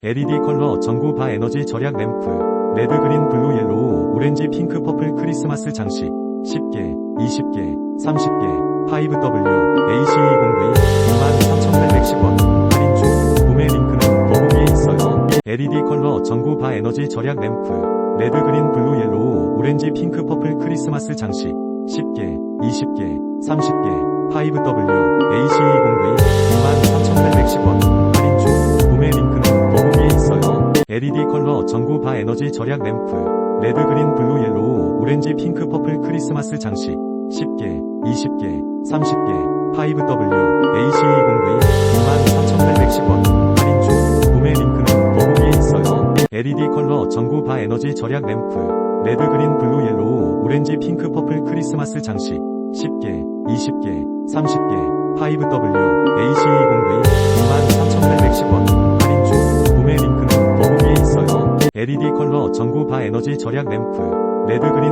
LED 컬러 전구 바 에너지 절약 램프, 레드 그린 블루 옐로우 오렌지 핑크 퍼플 크리스마스 장식, 10개, 20개, 30개, 5W, ACE0V, 23,810원, 할인 중, 구매 링크는 더보기에 있어요. LED 컬러 전구 바 에너지 절약 램프, 레드 그린 블루 옐로우 오렌지 핑크 퍼플 크리스마스 장식, 10개, 20개, 30개, 5W, LED 컬러 전구 바 에너지 절약 램프, 레드 그린 블루 옐로우 오렌지 핑크 퍼플 크리스마스 장식, 10개, 20개, 30개, 5W, ACE0V, 23,810원, 할인 중, 구매 링크는 더보기에 있어요. LED 컬러 전구 바 에너지 절약 램프, 레드 그린 블루 옐로우 오렌지 핑크 퍼플 크리스마스 장식, 10개, 20개, 30개, 5W, ACE0V, LED 컬러 전구 바 에너지 절약 램프, 레드 그린